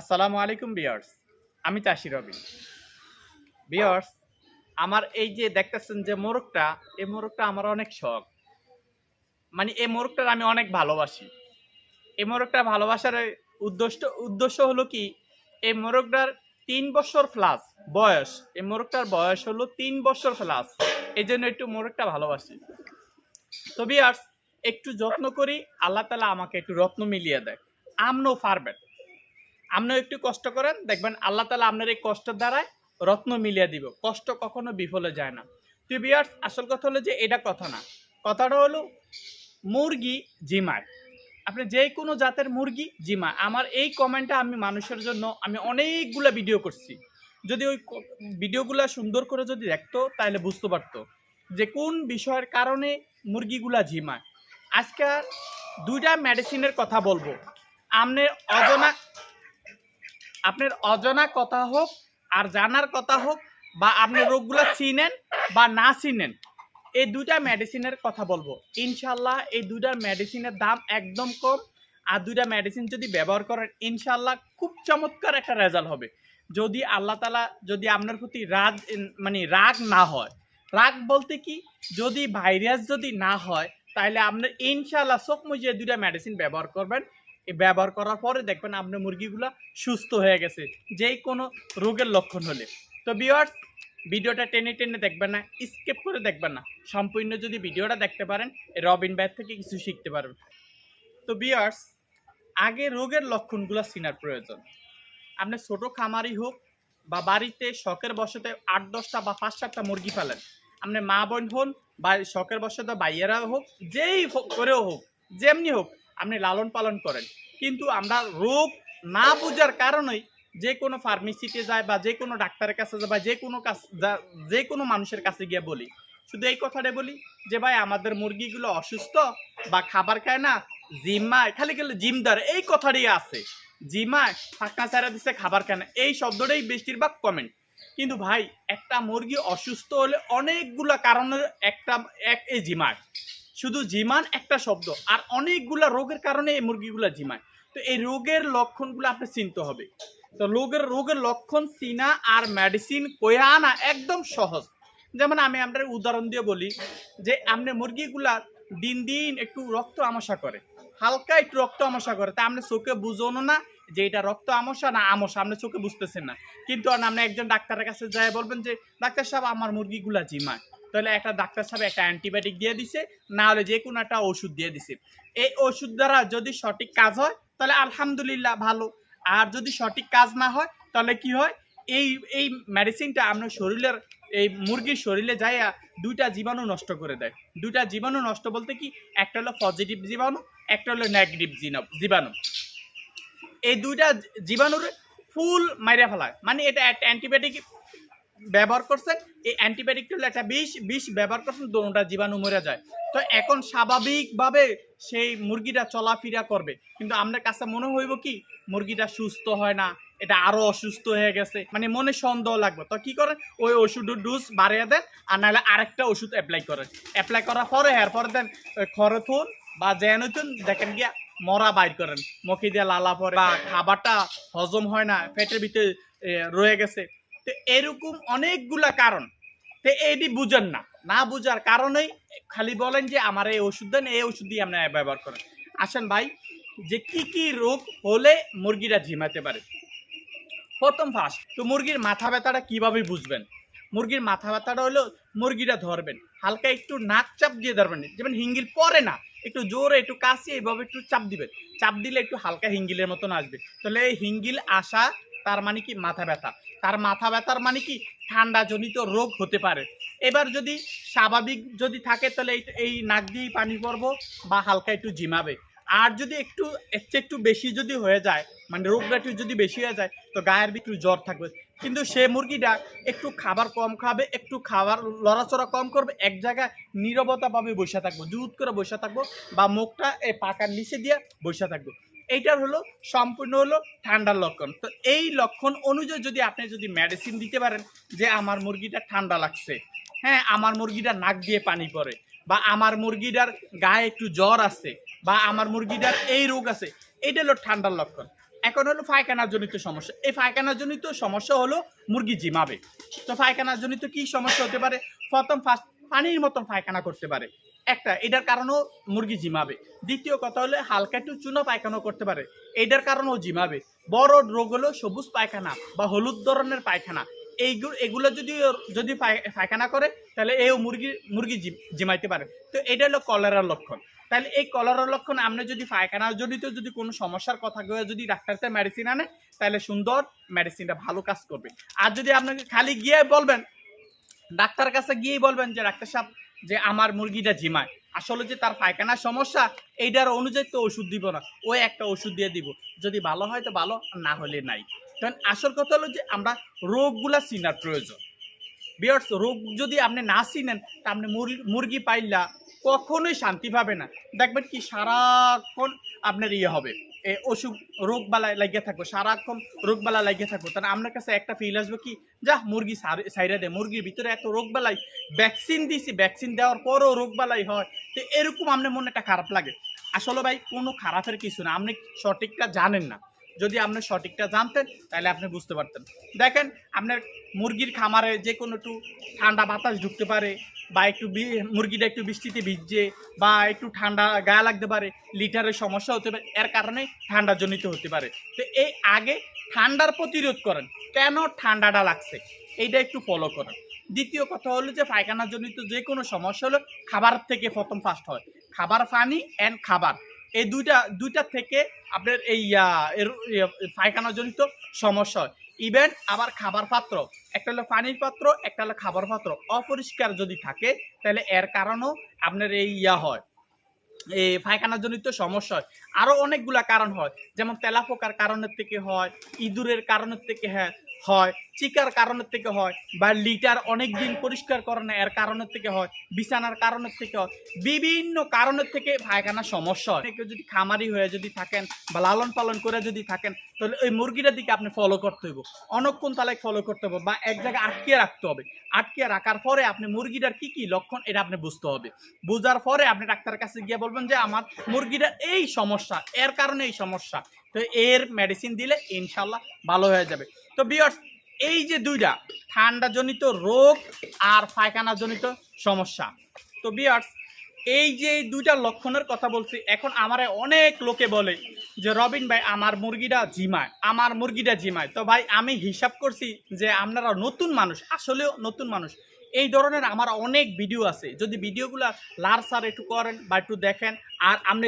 আসসালামু আলাইকুম বিয়ার্স আমি চাষি রবি। বিয়ার্স আমার এই যে দেখতেছেন যে মোরগটা, এই মোরগটা আমার অনেক শখ। মানে এই মোরগটার আমি অনেক ভালোবাসি। এই মোরগটা ভালোবাসার উদ্দেশ্য উদ্দেশ্য হলো কি? এই মোরগটার তিন বছর প্লাস বয়স, এই মোরগটার বয়স হলো তিন বছর প্লাস এই জন্য একটু মোরগটা ভালোবাসি। তো বিয়ার্স একটু যত্ন করি, আল্লাহ তালা আমাকে একটু রত্ন মিলিয়ে দেয়। আমনও পারবেন আপনিও একটু কষ্ট করেন। দেখবেন আল্লাহ তালা আপনার এই কষ্টের দ্বারাই রত্ন মিলিয়ে দিব। কষ্ট কখনো বিফলে যায় না। তো বিয়ার্স আসল কথা হলো যে এটা কথা না। কথাটা হলো মুরগি জিমায় আপনি যে কোনো জাতের মুরগি জিমা আমার এই কমেন্টটা আমি মানুষের জন্য আমি অনেকগুলো ভিডিও করছি। যদি ওই ভিডিওগুলো সুন্দর করে যদি দেখতো, তাহলে বুঝতে পারতো যে কোন বিষয়ের কারণে মুরগিগুলা ঝিমায় আজকে দুইটা মেডিসিনের কথা বলব। আপনি অজানা আপনার অজানা কথা হোক, আর জানার কথা হোক, বা আপনি রোগগুলো চিনেন বা না চিনেন, এই দুইটা মেডিসিনের কথা বলব। ইনশাল্লাহ এই দুইটা মেডিসিনের দাম একদম কম, আর দুইটা মেডিসিন যদি ব্যবহার করেন, ইনশাল্লাহ খুব চমৎকার একটা রেজাল্ট হবে। যদি আল্লাহ তালা যদি আপনার প্রতি রাগ মানে রাগ না হয়। রাগ বলতে কি? যদি ভাইরাস যদি না হয়, তাহলে আপনার ইনশাল্লাহ চোখ মুজিয়ে দুইটা মেডিসিন ব্যবহার করবেন। ব্যবহার করার পরে দেখবেন আপনার মুরগিগুলো সুস্থ হয়ে গেছে, যেই কোনো রোগের লক্ষণ হলে। তো বিয়ার্স ভিডিওটা টেনে টেনে দেখবেন না স্কিপ করে দেখবেন না। সম্পূর্ণ যদি ভিডিওটা দেখতে পারেন রবিন ব্যাট থেকে কিছু শিখতে পারবেন। তো বিয়ার্স আগে রোগের লক্ষণগুলো চিনার প্রয়োজন। আপনি ছোট খামারি হোক বা বাড়িতে শখের বসতে আট, দশটা বা পাঁচ, সাতটা মুরগি ফেলেন আপনি মা বোন হন বা শখের বসতে বাইয়েরা হোক, যেই হোক, করেও হোক, যেমনি হোক আপনি লালন পালন করেন। কিন্তু আমরা রোগ না বোঝার কারণেই যে কোনো ফার্মেসিতে যায় বা যে কোনো ডাক্তারের কাছে যায় বা যে কোনো যা- কোনো মানুষের কাছে গিয়ে বলি। শুধু এই কথাটা বলি যে ভাই, আমাদের মুরগিগুলো অসুস্থ বা খাবার খায় না জিম্মায় খালি খালি জিমদার এই কথাটাই আছে। জিমায় ফাঁকা চারা দিচ্ছে খাবার খায় না। এই শব্দটাই বেশিরভাগ কমেন্ট কিন্তু ভাই, একটা মুরগি অসুস্থ হলে অনেকগুলো কারণের একটা, এক এই জিমায় শুধু জিমান একটা শব্দ, আর অনেকগুলা রোগের কারণে এই মুরগিগুলা জিমায়। তো এই রোগের লক্ষণগুলো আপনি চিনতে হবে। তো রোগের রোগের লক্ষণ চিনা আর মেডিসিন কয়া আনা একদম সহজ। যেমন আমি আপনার উদাহরণ দিয়ে বলি যে, আপনি মুরগিগুলা দিন দিন একটু রক্ত আমসা করে। হালকা একটু রক্ত আমসা করে। তা আপনি চোখে বুঝোনো না যে, এটা রক্ত আমসা না আমসা আপনি চোখে বুঝতেছেন না। কিন্তু আপনি একজন ডাক্তারের কাছে যায় বলবেন যে, ডাক্তার সাহেব, আমার মুরগিগুলা জিমায়। তাহলে একটা ডাক্তার সাহেব একটা অ্যান্টিবায়োটিক দিয়ে দিছে, না হলে যে কোনো একটা ওষুধ দিয়ে দিছে। এই ওষুধ দ্বারা যদি সঠিক কাজ হয়, তাহলে আলহামদুলিল্লাহ ভালো। আর যদি সঠিক কাজ না হয়, তাহলে কি হয়? এই এই মেডিসিনটা আপনার শরীরের, এই মুরগির শরীরে যাইয়া দুইটা জীবাণু নষ্ট করে দেয়। দুইটা জীবাণু নষ্ট বলতে কি? একটা হলো পজিটিভ জীবাণু, একটা হলো নেগেটিভ জীবাণু। এই দুইটা জীবাণুর ফুল মাইরা ফেলায়। মানে এটা অ্যান্টিবায়োটিক ব্যবহার করছেন, এই অ্যান্টিবায়োটিকটা হলো একটা বিষ বিষ ব্যবহার করছেন, দোনোটা জীবাণু মরে যায়। তো এখন স্বাভাবিকভাবে সেই মুরগিটা চলাফেরা করবে। কিন্তু আপনার কাছে মনে হইব কি, মুরগিটা সুস্থ হয় না, এটা আরও অসুস্থ হয়ে গেছে মানে মনে সন্দেহ লাগবে। তো কি করেন, ওই ওষুধের ডোজ বাড়িয়ে দেন আর নাহলে আরেকটা ওষুধ অ্যাপ্লাই করেন। অ্যাপ্লাই করার পরে, এরপরে দেন খরথুন বা জেনথুন দেখেন গিয়া মরা বাইর করেন। মুখে দিয়ে লালা পরে, বা খাবারটা হজম হয় না পেটের ভিতরে রয়ে গেছে। তো এরকম অনেকগুলা কারণ। তো এটি বুঝেন না। না বুঝার কারণেই খালি বলেন যে আমার এই ওষুধ দেন, এই ওষুধ দিয়ে আপনারা ব্যবহার করেন। আসেন ভাই, যে কি কি রোগ হলে মুরগিরা ঝিমাতে পারে? প্রথম ফার্স্ট, তো মুরগির মাথা ব্যথাটা কীভাবে বুঝবেন? মুরগির মাথা ব্যথাটা হলো মুরগিটা ধরবেন, হালকা একটু নাক চাপ দিয়ে ধরবেন, যেমন হিঙ্গিল পরে না, একটু জোরে, একটু কাশি, এইভাবে একটু চাপ দিবেন। চাপ দিলে একটু হালকা হিঙ্গিলের মতন আসবে। তাহলে এই হিঙ্গিল আসা, তার মানে কি? মাথা ব্যথা। তার মাথা ব্যথার মানে কি? ঠান্ডা জনিত রোগ হতে পারে। এবার যদি স্বাভাবিক যদি থাকে, তাহলে এই- নাক দিয়েই পানি পড়ব বা হালকা একটু জিমাবে। আর যদি একটু চেয়ে একটু বেশি যদি হয়ে যায় মানে রোগটা একটু যদি বেশি হয়ে যায়, তো গায়ের একটু জ্বর থাকবে। কিন্তু সে মুরগিটা একটু খাবার কম খাবে, একটু খাবার লড়াচড়া কম করবে, এক জায়গায় নীরবতাভাবে বসে থাকব জুত করে বসে থাকব বা মুখটা এই পাকার নিচে দিয়ে বসে থাকব। এইটার হলো, সম্পূর্ণ হলো ঠান্ডার লক্ষণ। তো এই লক্ষণ অনুযায়ী যদি আপনি যদি মেডিসিন দিতে পারেন যে আমার মুরগিটা ঠান্ডা লাগছে হ্যাঁ আমার মুরগিটা নাক দিয়ে পানি পড়ে, বা আমার মুরগিটার গায়ে একটু জ্বর আছে, বা আমার মুরগিটার এই রোগ আছে এইটা হলো ঠান্ডার লক্ষণ। এখন হলো পায়খানা জনিত সমস্যা। এই পায়খানা জনিত সমস্যা হলো মুরগি জিমাবে। তো পায়খানা জনিত কি সমস্যা হতে পারে? প্রথম ফার্স্ট পানির মতন পায়খানা করতে পারে। একটা, এটার কারণেও মুরগি জিমাবে। দ্বিতীয় কথা হলে, হালকা একটু চুনো পায়খানাও করতে পারে। এটার কারণেও জিমাবে। বড় রোগ হলো সবুজ পায়খানা বা হলুদ ধরনের পায়খানা। এইগুলো এগুলো যদি যদি পায়খানা করে, তাহলে এও মুরগি মুরগি জিমাইতে পারে। তো এটা হলো কলেরার লক্ষণ। তাহলে এই কলেরার লক্ষণ আপনি যদি পায়খানা জড়িত যদি কোনো সমস্যার কথা কয়ে যদি ডাক্তারতে মেডিসিন আনে, তাহলে সুন্দর মেডিসিনটা ভালো কাজ করবে। আর যদি আপনাকে খালি গিয়ে বলবেন ডাক্তার কাছে গিয়েই বলবেন যে, ডাক্তার সাহেব, যে আমার মুরগিটা জিমায়। আসলে যে তার পায়খানার সমস্যা, এইটার অনুযায়ী তো ওষুধ দিব না। ওই একটা ওষুধ দিয়ে দিব। যদি ভালো হয় তো ভালো, না হলে নাই। কারণ আসল কথা হলো যে, আমরা রোগগুলা চিনার প্রয়োজন। বিয়ার্স, রোগ যদি আপনি না চিনেন, তা আপনি মুরগি পাইলা কখনোই শান্তি পাবে না। দেখবেন কি সারাক্ষণ আপনার ইয়ে হবে। অসুখ রোগ বালায় লাগিয়ে থাকব, সারাক্ষণ রোগ বালা লাগিয়ে থাকব। তাহলে আপনার কাছে একটা ফিল আসবে কি, যা মুরগি সাইরা দেয়, মুরগির ভিতরে এত রোগ বালাই ভ্যাকসিন দিছি ভ্যাকসিন দেওয়ার পরও রোগ বালাই হয়। তো এরকম আপনার মনে একটা খারাপ লাগে। আসলে ভাই, কোনো খারাপের কিছু না, আপনি সঠিকটা জানেন না। যদি আপনি সঠিকটা জানতেন, তাহলে আপনি বুঝতে পারতেন। দেখেন, আপনার মুরগির খামারে যে কোনো একটু ঠান্ডা বাতাস ঢুকতে পারে বা একটু মুরগিটা একটু বৃষ্টিতে ভিজছে বা একটু ঠান্ডা গায়ে লাগতে পারে লিটারের সমস্যা হতে পারে এর কারণে ঠান্ডা জনিত হতে পারে। তো এই আগে ঠান্ডার প্রতিরোধ করেন কেন ঠান্ডাটা লাগছে? এইটা একটু ফলো করেন। দ্বিতীয় কথা হলো যে পায়খানা জনিত যে কোনো সমস্যা হলো খাবার থেকে প্রথম ফার্স্ট হয়। খাবার পানি অ্যান্ড খাবার। এই দুইটা দুইটা থেকে আপনার এই আহ, এর ইয়া, পায়খানা জনিত সমস্যা হয়। ইভেন আবার খাবার পাত্র। একটা হলো পানির পাত্র, একটা হলো খাবার পাত্র। অপরিষ্কার যদি থাকে, তাহলে এর কারণও আপনার এই ইয়া হয়। এই পায়খানা জনিত সমস্যা হয়। আরও অনেকগুলা কারণ হয়। যেমন তেলাপোকার কারণের থেকে হয়, ইঁদুরের কারণের থেকে হ্যাঁ হয়, চিকার কারণের থেকে হয় বা লিটার অনেক দিন পরিষ্কার করে না এর কারণের থেকে হয়, বিছানার কারণের থেকে হয়, বিভিন্ন কারণের থেকে পায়খানা সমস্যা হয়। কেউ যদি খামারি হয়ে যদি থাকেন বা লালন পালন করে যদি থাকেন, তাহলে ওই মুরগিটার দিকে আপনি ফলো করতে হইব। অনেকক্ষণ তাহলে ফলো করতে হবে বা এক জায়গায় আটকে রাখতে হবে। আটকে রাখার পরে আপনি মুরগিটার কি কি লক্ষণ, এটা আপনি বুঝতে হবে। বোঝার পরে আপনি ডাক্তারের কাছে গিয়ে বলবেন যে, আমার মুরগিটার এই সমস্যা, এর কারণে এই সমস্যা। তো এর মেডিসিন দিলে ইনশাল্লাহ ভালো হয়ে যাবে। তো বিয়ার্স এই যে দুইটা, ঠান্ডাজনিত রোগ আর পায়খানাজনিত সমস্যা। তো বিয়ার্স এই যে দুইটা লক্ষণের কথা বলছি, এখন আমারে অনেক লোকে বলে যে, রবিন ভাই, আমার মুরগিটা জিমায়, আমার মুরগিটা জিমায়। তো ভাই, আমি হিসাব করছি যে, আপনারা নতুন মানুষ, আসলেও নতুন মানুষ। এই ধরনের আমার অনেক ভিডিও আছে। যদি ভিডিওগুলো লার সার একটু করেন বা একটু দেখেন, আর আপনি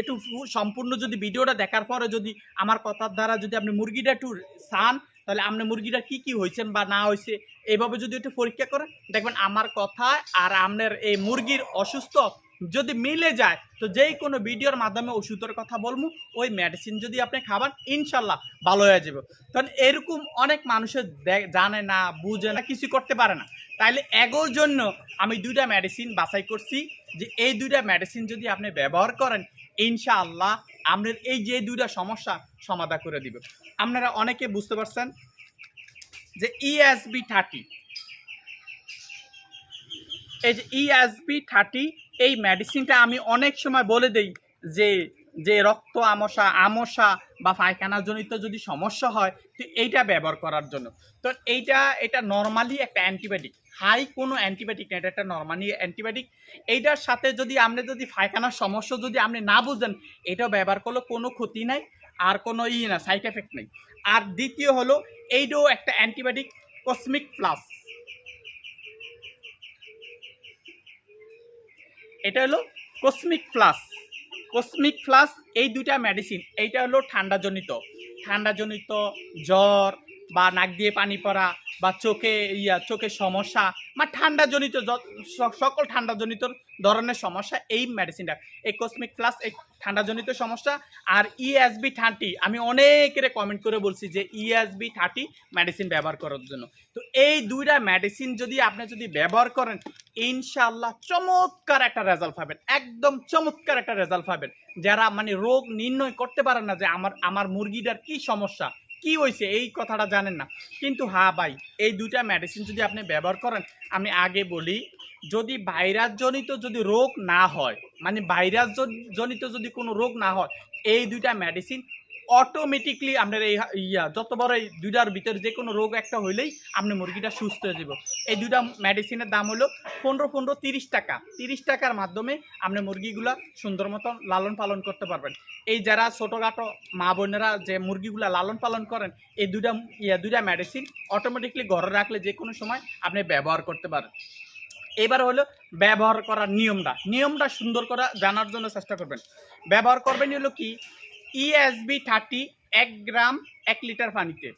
একটু সম্পূর্ণ যদি ভিডিওটা দেখার পরে যদি আমার কথার দ্বারা যদি আপনি মুরগিটা একটু চান তাহলে আপনি মুরগিটা কি কি হয়েছেন বা না হয়েছে এইভাবে যদি একটু পরীক্ষা করেন, দেখবেন আমার কথা আর আপনার এই মুরগির অসুস্থ যদি মিলে যায়, তো যেই কোনো ভিডিওর মাধ্যমে ওষুধের কথা বলব, ওই মেডিসিন যদি আপনি খাবার ইনশাল্লাহ ভালো হয়ে যাবে। কারণ এরকম অনেক মানুষের জানে না, বুঝে না, কিছু করতে পারে না। তাইলে এগোর জন্য আমি দুইটা মেডিসিন বাছাই করছি, যে এই দুইটা মেডিসিন যদি আপনি ব্যবহার করেন ইনশাআল্লাহ আপনার এই যে দুইটা সমস্যা সমাধান করে দিবে। আপনারা অনেকে বুঝতে পারছেন যে E ইএসবি থার্টি এই যে E ইএসবি থার্টি এই মেডিসিনটা আমি অনেক সময় বলে দেই যে যে রক্ত আমসা আমসা বা পায়খানা জনিত যদি সমস্যা হয়, তো এইটা ব্যবহার করার জন্য। তো এইটা, এটা নর্মালি একটা অ্যান্টিবায়োটিক হাই কোনো অ্যান্টিবায়োটিক না, এটা একটা নর্মালি অ্যান্টিবায়োটিক এইটার সাথে যদি আপনি যদি পায়খানার সমস্যা যদি আপনি না বুঝেন, এটাও ব্যবহার করলে কোনো ক্ষতি নাই, আর কোনো ই না সাইড এফেক্ট নেই। আর দ্বিতীয় হলো, এইটাও একটা অ্যান্টিবায়োটিক কসমিক প্লাস এটা হলো কসমিক প্লাস কসমিক প্লাস এই দুইটা মেডিসিন এইটা হলো ঠান্ডাজনিত। ঠান্ডাজনিত জ্বর বা নাক দিয়ে পানি পড়া বা চোখে ইয়া চোখের সমস্যা বা ঠান্ডাজনিত সকল ঠান্ডাজনিত ধরনের সমস্যা এই মেডিসিনটা এই কসমিক প্লাস এই ঠান্ডাজনিত সমস্যা আর E ইএসবি থার্টি আমি অনেকের কমেন্ট করে বলছি যে E ইএসবি থার্টি মেডিসিন ব্যবহার করার জন্য। তো এই দুইটা মেডিসিন যদি আপনি যদি ব্যবহার করেন ইনশাল্লাহ চমৎকার একটা রেজাল্ট পাবেন। একদম চমৎকার একটা রেজাল্ট পাবেন। যারা মানে রোগ নির্ণয় করতে পারেন না যে আমার আমার মুরগিটার কি সমস্যা কি হয়েছে এই কথাটা জানেন না। কিন্তু হ্যাঁ ভাই, এই দুইটা মেডিসিন যদি আপনি ব্যবহার করেন, আমি আগে বলি, যদি ভাইরাস জনিত যদি রোগ না হয় মানে ভাইরাস জনিত যদি কোনো রোগ না হয়, এই দুইটা মেডিসিন অটোমেটিকলি আপনার এই ইয়া, যত বড় এই দুইটার ভিতরে যে কোনো রোগ একটা হইলেই আপনি মুরগিটা সুস্থ হয়ে যাব। এই দুইটা মেডিসিনের দাম হলো পনেরো পনেরো, তিরিশ টাকা। তিরিশ টাকার মাধ্যমে আপনি মুরগিগুলা সুন্দর মতন লালন পালন করতে পারবেন। এই যারা ছোটোখাটো মা বোনেরা যে মুরগিগুলা লালন পালন করেন, এই দুইটা, ইয়া, দুইটা মেডিসিন অটোমেটিকলি ঘরে রাখলে যে কোনো সময় আপনি ব্যবহার করতে পারেন। এবার হলো ব্যবহার করার নিয়মটা। নিয়মটা সুন্দর করা জানার জন্য চেষ্টা করবেন। ব্যবহার করবেন হলো কি? ইএসবি থার্টি এক গ্রাম, এক লিটার পানিতে।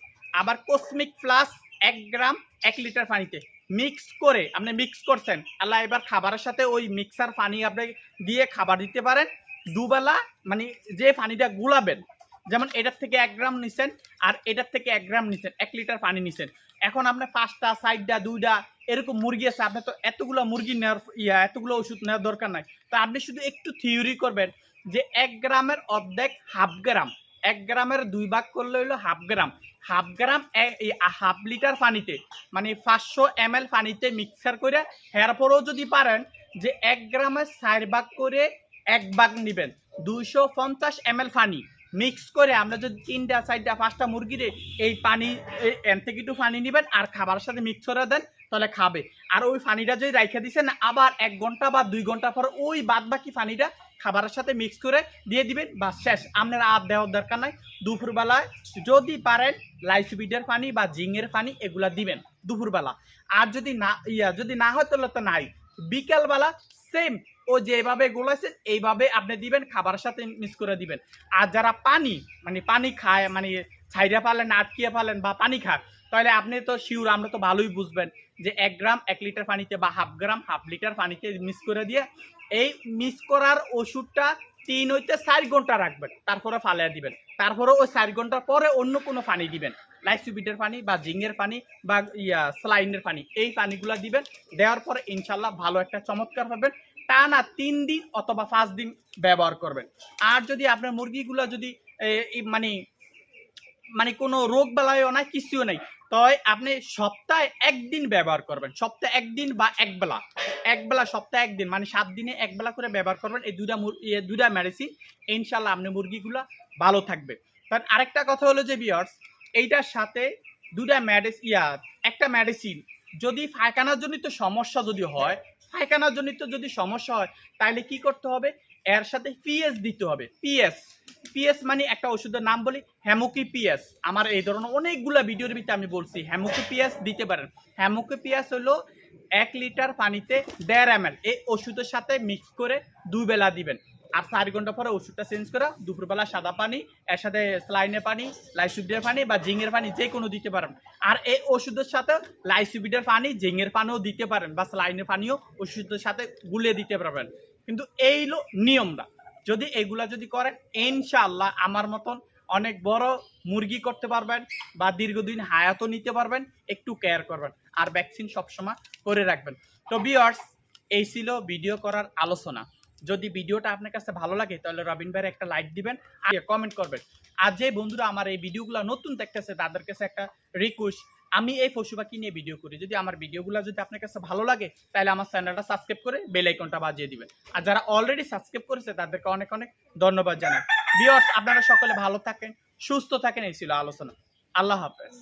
আবার কসমিক প্লাস এক গ্রাম, এক লিটার পানিতে। মিক্স করে, আপনি মিক্স করছেন। আল্লাহ এবার খাবারের সাথে ওই মিক্সার পানি আপনি দিয়ে খাবার দিতে পারেন। দুবেলা মানে যে পানিটা গুলাবেন, যেমন এটার থেকে এক গ্রাম নিছেন আর এটার থেকে এক গ্রাম নিছেন, এক লিটার পানি নিছেন। এখন আপনি পাঁচটা সাইডটা দুইটা, এরকম মুরগি আছে, আপনি তো এতগুলো মুরগি নেওয়ার, ইয়া, এতগুলো ওষুধ নেওয়ার দরকার নাই। তো আপনি শুধু একটু থিওরি করবেন যে এক গ্রামের অর্ধেক হাফ গ্রাম, এক গ্রামের দুই ভাগ করলে হলো half gram. Half gram half litre পানিতে মানে পাঁচশো এম পানিতে মিক্সার করে এরপরেও যদি পারেন যে এক গ্রামের চার ভাগ করে এক ভাগ নেবেন। দুইশো পঞ্চাশ এম পানি মিক্স করে আমরা যদি তিনটা, চারটা, পাঁচটা মুরগিরে এই পানি এন থেকে একটু পানি নেবেন আর খাবারের সাথে মিক্স করে দেন, তাহলে খাবে। আর ওই পানিটা যদি রাইখে দিছেন, আবার এক ঘণ্টা বা দুই ঘণ্টা পর ওই বাদ বাকি পানিটা খাবারের সাথে মিক্স করে দিয়ে দিবেন বা শেষ। আপনার আর দেওয়ার দরকার নাই। দুপুরবেলায় যদি পারেন লাইসবিডের পানি বা জিঙের পানি, এগুলা দিবেন দুপুরবেলা। আর যদি না, ইয়া, যদি না হয় তাহলে তো নাই। বিকালবেলা সেম ও যেভাবে গুলাইছেন, এইভাবে আপনি দিবেন, খাবারের সাথে মিক্স করে দিবেন। আর যারা পানি মানে পানি খায় মানে ছাইরা পালেন, আটকিয়ে পালেন বা পানি খায়, তাহলে আপনি তো শিওর আমরা তো ভালোই বুঝবেন যে এক গ্রাম এক লিটার পানিতে বা হাফ গ্রাম হাফ লিটার পানিতে মিক্স করে দিয়ে এই মিক্স করার ওষুধটা তিন হইতে চার ঘণ্টা রাখবেন। তারপরে ফালিয়ে দিবেন। তারপরে ওই চার ঘণ্টা পরে অন্য কোনো পানি দিবেন। লাইসিবিটের পানি বা জিঙ্গের পানি বা ইয়া স্লাইনের পানি, এই পানিগুলো দিবেন। দেওয়ার পরে ইনশাল্লাহ ভালো একটা চমৎকার পাবেন। টানা তিন দিন অথবা পাঁচ দিন ব্যবহার করবেন। আর যদি আপনার মুরগিগুলো যদি মানে মানে কোনো রোগ বেলায়ও নাই, কিছুও নাই তয় আপনি সপ্তাহে একদিন ব্যবহার করবেন। সপ্তাহে একদিন বা একবেলা। একবেলা সপ্তাহে একদিন মানে সাত দিনে একবেলা করে ব্যবহার করবেন এই দুটা দুটা মেডিসিন ইনশাল্লাহ আপনি মুরগিগুলা ভালো থাকবে। কারণ আরেকটা কথা হলো যে বিয়ার্স এইটার সাথে দুটা মেডিসিন ইয়া, একটা মেডিসিন যদি পায়খানার জনিত সমস্যা যদি হয় পায়খানার জনিত যদি সমস্যা হয় তাহলে কি করতে হবে? এর সাথে পিএস দিতে হবে। পিএস পিএস মানে একটা ওষুধের নাম বলি হ্যামোকি পিএস আমার এই ধরনের অনেকগুলা ভিডিওর ভিতরে আমি বলছি হ্যামোকি পিএস দিতে পারেন। হ্যামোকি পিএস হলো এক লিটার পানিতে দেড় এম এই ওষুধের সাথে মিক্স করে দুই বেলা দিবেন। আর চার ঘণ্টা পরে ওষুধটা চেঞ্জ করা দুপুরবেলা সাদা পানি, এর সাথে স্লাইনের পানি লাইসুবিডের পানি বা জিঙের পানি যে কোনো দিতে পারেন। আর এই ওষুধের সাথে লাইসুবিডের পানি জিঙের পানিও দিতে পারেন বা স্লাইনের পানিও ওষুধের সাথে গুলিয়ে দিতে পারবেন। কিন্তু এই নিয়মটা যদি এগুলা যদি করেন, ইনশাআল্লাহ আমার মতন অনেক বড় মুরগি করতে পারবেন বা দীর্ঘদিন হায়াতও নিতে পারবেন, একটু কেয়ার করবেন। আর ভ্যাকসিন সবসময় করে রাখবেন। তো বিয়ার্স এই ছিল ভিডিও করার আলোচনা। যদি ভিডিওটা আপনার কাছে ভালো লাগে, তাহলে রবিন ভাইয়ের একটা লাইক দিবেন, আর কমেন্ট করবেন। আর যে বন্ধুরা আমার এই ভিডিওগুলো নতুন দেখতেছে, তাদের কাছে একটা রিকোয়েস্ট আমি এই পশু পাখি নিয়ে ভিডিও করি। যদি আমার ভিডিওগুলো যদি আপনার কাছে ভালো লাগে, তাহলে আমার চ্যানেলটা সাবস্ক্রাইব করে বেল আইকনটা বাজিয়ে দিবেন। আর যারা অলরেডি সাবস্ক্রাইব করেছে, তাদেরকে অনেক অনেক ধন্যবাদ জানাই। বিয়ার্স আপনারা সকলে ভালো থাকেন, সুস্থ থাকেন, এই ছিল আলোচনা। আল্লাহ হাফেজ।